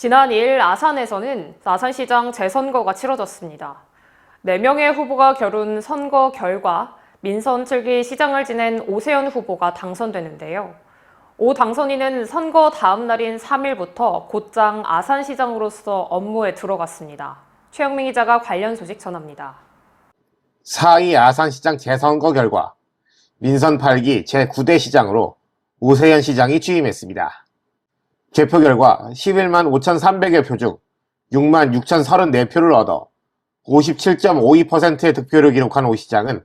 지난 2일 아산에서는 아산시장 재선거가 치러졌습니다. 4명의 후보가 겨룬 선거 결과 민선 7기 시장을 지낸 오세현 후보가 당선되는데요. 오 당선인은 선거 다음 날인 3일부터 곧장 아산시장으로서 업무에 들어갔습니다. 최영민 기자가 관련 소식 전합니다. 4위 아산시장 재선거 결과 민선 8기 제9대 시장으로 오세현 시장이 취임했습니다. 개표 결과 11만 5,300여 표 중 6만 6,034표를 얻어 57.52%의 득표를 기록한 오 시장은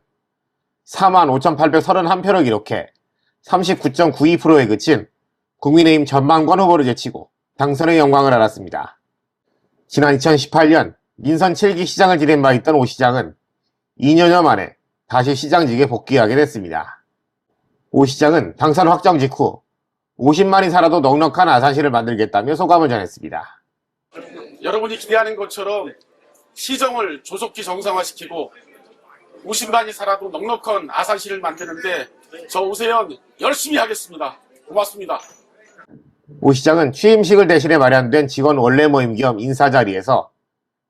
4만 5,831표를 기록해 39.92%에 그친 국민의힘 전망권 후보를 제치고 당선의 영광을 알았습니다. 지난 2018년 민선 7기 시장을 지낸 바 있던 오 시장은 2년여 만에 다시 시장직에 복귀하게 됐습니다. 오 시장은 당선 확정 직후 50만이 살아도 넉넉한 아산시를 만들겠다며 소감을 전했습니다. 여러분이 기대하는 것처럼 시정을 조속히 정상화시키고 50만이 살아도 넉넉한 아산시를 만드는데 저 오세현 열심히 하겠습니다. 고맙습니다. 오 시장은 취임식을 대신해 마련된 직원 원래 모임 겸 인사 자리에서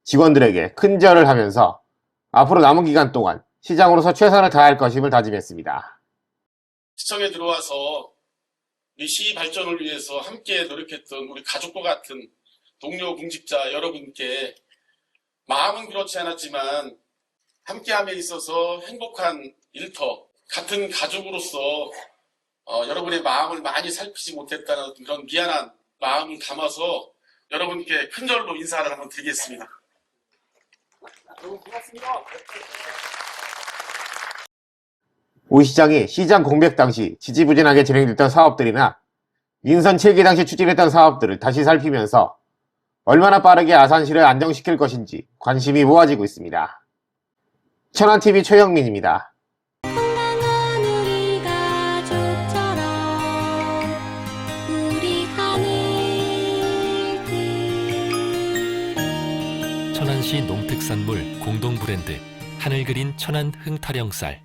직원들에게 큰 절을 하면서 앞으로 남은 기간 동안 시장으로서 최선을 다할 것임을 다짐했습니다. 시청에 들어와서 이시 발전을 위해서 함께 노력했던 우리 가족과 같은 동료 공직자 여러분께 마음은 그렇지 않았지만 함께함에 있어서 행복한 일터 같은 가족으로서 어, 여러분의 마음을 많이 살피지 못했다는 그런 미안한 마음을 담아서 여러분께 큰 절로 인사를 한번 드리겠습니다. 여러분 고맙습니다. 오 시장이 시장 공백 당시 지지부진하게 진행됐던 사업들이나 민선 7기 당시 추진했던 사업들을 다시 살피면서 얼마나 빠르게 아산시를 안정시킬 것인지 관심이 모아지고 있습니다. 천안TV 최영민입니다. 천안시 농특산물 공동 브랜드 하늘 그린 천안 흥타령쌀